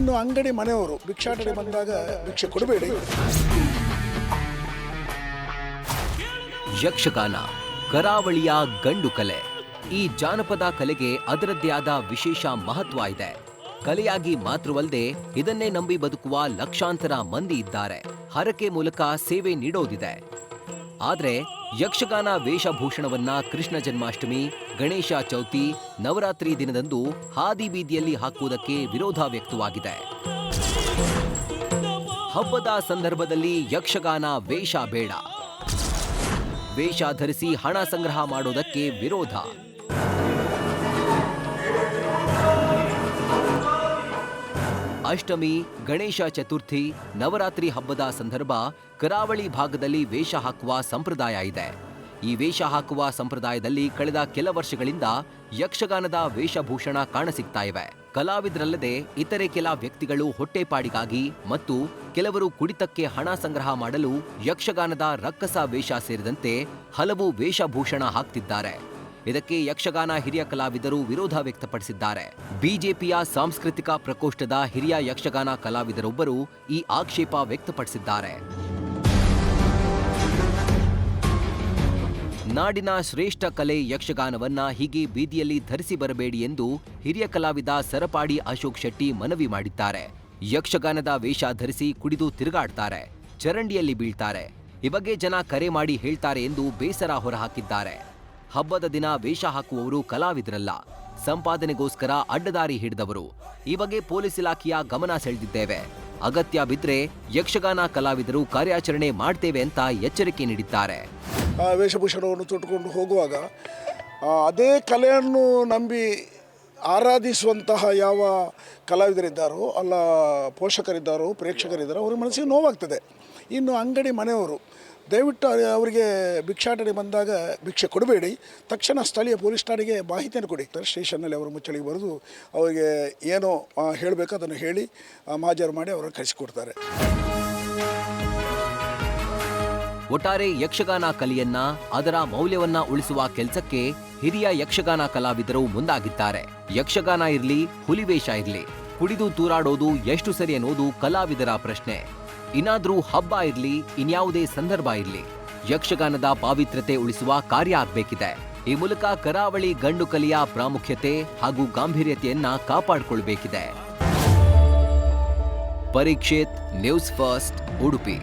ಇನ್ನು ಅಂಗಡಿ ಮನೆಯವರು ಭಿಕ್ಷಾಟನೆ ಬಂದಾಗ ಭಿಕ್ಷೆ ಕೊಡಬೇಡಿ. ಯಕ್ಷಗಾನ, ಕರಾವಳಿಯ ಗಂಡು ಕಲೆ. ಈ ಜಾನಪದ ಕಲೆಗೆ ಅದರದ್ದೇ ಆದ ವಿಶೇಷ ಮಹತ್ವ ಇದೆ. ಕಲೆಯಾಗಿ ಮಾತ್ರವಲ್ಲದೆ ಇದನ್ನೇ ನಂಬಿ ಬದುಕುವ ಲಕ್ಷಾಂತರ ಮಂದಿ ಇದ್ದಾರೆ. ಹರಕೆ ಮೂಲಕ ಸೇವೆ ನೀಡೋದಿದೆ. ಆದ್ರೆ ಯಕ್ಷಗಾನ ವೇಷಭೂಷಣವನ್ನ ಕೃಷ್ಣ ಜನ್ಮಾಷ್ಟಮಿ, ಗಣೇಶ ಚೌತಿ, ನವರಾತ್ರಿ ದಿನದಂದು ಹಾದಿ ಬೀದಿಯಲ್ಲಿ ಹಾಕುವುದಕ್ಕೆ ವಿರೋಧ ವ್ಯಕ್ತವಾಗಿದೆ. ಹಬ್ಬದ ಸಂದರ್ಭದಲ್ಲಿ ಯಕ್ಷಗಾನ ವೇಷ ಬೇಡ. ವೇಷ ಧರಿಸಿ ಹಣ ಸಂಗ್ರಹ ಮಾಡೋದಕ್ಕೆ ವಿರೋಧ. ಅಷ್ಟಮಿ, ಗಣೇಶ ಚತುರ್ಥಿ, ನವರಾತ್ರಿ ಹಬ್ಬದ ಸಂದರ್ಭ ಕರಾವಳಿ ಭಾಗದಲ್ಲಿ ವೇಷ ಹಾಕುವ ಸಂಪ್ರದಾಯ ಇದೆ. ಈ ವೇಷ ಹಾಕುವ ಸಂಪ್ರದಾಯದಲ್ಲಿ ಕಳೆದ ಕೆಲ ವರ್ಷಗಳಿಂದ ಯಕ್ಷಗಾನದ ವೇಷಭೂಷಣ ಕಾಣಸಿಗ್ತಾ ಇವೆ. ಕಲಾವಿದರಲ್ಲದೆ ಇತರೆ ಕೆಲ ವ್ಯಕ್ತಿಗಳು ಹೊಟ್ಟೆಪಾಡಿಗಾಗಿ ಮತ್ತು ಕೆಲವರು ಕುಡಿತಕ್ಕೆ ಹಣ ಸಂಗ್ರಹ ಮಾಡಲು ಯಕ್ಷಗಾನದ ರಕ್ಕಸ ವೇಷ ಸೇರಿದಂತೆ ಹಲವು ವೇಷಭೂಷಣ ಹಾಕ್ತಿದ್ದಾರೆ. ಇದಕ್ಕೆ ಯಕ್ಷಗಾನ ಹಿರಿಯ ಕಲಾವಿದರು ವಿರೋಧ ವ್ಯಕ್ತಪಡಿಸಿದ್ದಾರೆ. ಬಿಜೆಪಿಯ ಸಾಂಸ್ಕೃತಿಕ ಪ್ರಕೋಷ್ಠದ ಹಿರಿಯ ಯಕ್ಷಗಾನ ಕಲಾವಿದರೊಬ್ಬರು ಈ ಆಕ್ಷೇಪ ವ್ಯಕ್ತಪಡಿಸಿದ್ದಾರೆ. ನಾಡಿನ ಶ್ರೇಷ್ಠ ಕಲೆ ಯಕ್ಷಗಾನವನ್ನ ಹೀಗೆ ಬೀದಿಯಲ್ಲಿ ಧರಿಸಿ ಬರಬೇಡಿ ಎಂದು ಹಿರಿಯ ಕಲಾವಿದ ಸರಪಾಡಿ ಅಶೋಕ್ ಶೆಟ್ಟಿ ಮನವಿ ಮಾಡಿದ್ದಾರೆ. ಯಕ್ಷಗಾನದ ವೇಷ ಧರಿಸಿ ಕುಡಿದು ತಿರುಗಾಡ್ತಾರೆ. ಚರಂಡಿಯಲ್ಲಿ ಬೀಳ್ತಾರೆ. ಈ ಬಗ್ಗೆ ಜನ ಕರೆ ಮಾಡಿ ಹೇಳ್ತಾರೆ ಎಂದು ಬೇಸರ ಹೊರಹಾಕಿದ್ದಾರೆ. ಹಬ್ಬದ ದಿನ ವೇಷ ಹಾಕುವವರು ಕಲಾವಿದರಲ್ಲ. ಸಂಪಾದನೆಗೋಸ್ಕರ ಅಡ್ಡದಾರಿ ಹಿಡಿದವರು. ಈ ಬಗ್ಗೆ ಪೊಲೀಸ್ ಇಲಾಖೆಯ ಗಮನ ಸೆಳೆದಿದ್ದೇವೆ. ಅಗತ್ಯ ಬಿದ್ರೆ ಯಕ್ಷಗಾನ ಕಲಾವಿದರು ಕಾರ್ಯಾಚರಣೆ ಮಾಡ್ತೇವೆ ಅಂತ ಎಚ್ಚರಿಕೆ ನೀಡಿದ್ದಾರೆ. ವೇಷಭೂಷಣವನ್ನು ತೊಟ್ಟುಕೊಂಡು ಹೋಗುವಾಗ ಅದೇ ಕಲೆಯನ್ನು ನಂಬಿ ಆರಾಧಿಸುವಂತಹ ಯಾವ ಕಲಾವಿದರಿದ್ದಾರೋ, ಅಲ್ಲ ಪೋಷಕರಿದ್ದಾರೋ, ಪ್ರೇಕ್ಷಕರಿದ್ದಾರೋ, ಅವ್ರ ಮನಸ್ಸಿಗೆ ನೋವಾಗ್ತದೆ. ಇನ್ನು ಅಂಗಡಿ ಮನೆಯವರು, ದಯವಿಟ್ಟು ಅವರಿಗೆ ಭಿಕ್ಷಾಟನೆ ಬಂದಾಗ ಭಿಕ್ಷೆ ಕೊಡಬೇಡಿ. ತಕ್ಷಣ ಸ್ಥಳೀಯ ಪೊಲೀಸ್ ಠಾಣೆಗೆ ಮಾಹಿತಿಯನ್ನು ಕೊಡಿ. ಸ್ಟೇಷನ್ನಲ್ಲಿ ಅವರು ಮುಚ್ಚಳಿಗೆ ಬರೆದು ಅವರಿಗೆ ಏನೋ ಹೇಳಬೇಕು, ಅದನ್ನು ಹೇಳಿ ಮಾಜರು ಮಾಡಿ ಅವರನ್ನು ಕಳಿಸಿಕೊಡ್ತಾರೆ. ಒಟ್ಟಾರೆ ಯಕ್ಷಗಾನ ಕಲೆಯನ್ನ, ಅದರ ಮೌಲ್ಯವನ್ನ ಉಳಿಸುವ ಕೆಲಸಕ್ಕೆ ಹಿರಿಯ ಯಕ್ಷಗಾನ ಕಲಾವಿದರು ಮುಂದಾಗಿದ್ದಾರೆ. ಯಕ್ಷಗಾನ ಇರಲಿ ಹುಲಿವೇಷ ಇರ್ಲಿ, ಕುಡಿದು ತೂರಾಡೋದು ಎಷ್ಟು ಸರಿ ಅನ್ನೋದು ಕಲಾವಿದರ ಪ್ರಶ್ನೆ. ಇನ್ನಾದ್ರೂ ಹಬ್ಬ ಇರಲಿ, ಇನ್ಯಾವುದೇ ಸಂದರ್ಭ ಇರಲಿ, ಯಕ್ಷಗಾನದ ಪಾವಿತ್ರ್ಯತೆ ಉಳಿಸುವ ಕಾರ್ಯ ಆಗ್ಬೇಕಿದೆ. ಈ ಮೂಲಕ ಕರಾವಳಿ ಗಂಡು ಕಲೆಯ ಪ್ರಾಮುಖ್ಯತೆ ಹಾಗೂ ಗಾಂಭೀರ್ಯತೆಯನ್ನ ಕಾಪಾಡಿಕೊಳ್ಳಬೇಕಿದೆ ಪರೀಕ್ಷಿತ್, ನ್ಯೂಸ್ ಫಸ್ಟ್, ಉಡುಪಿ.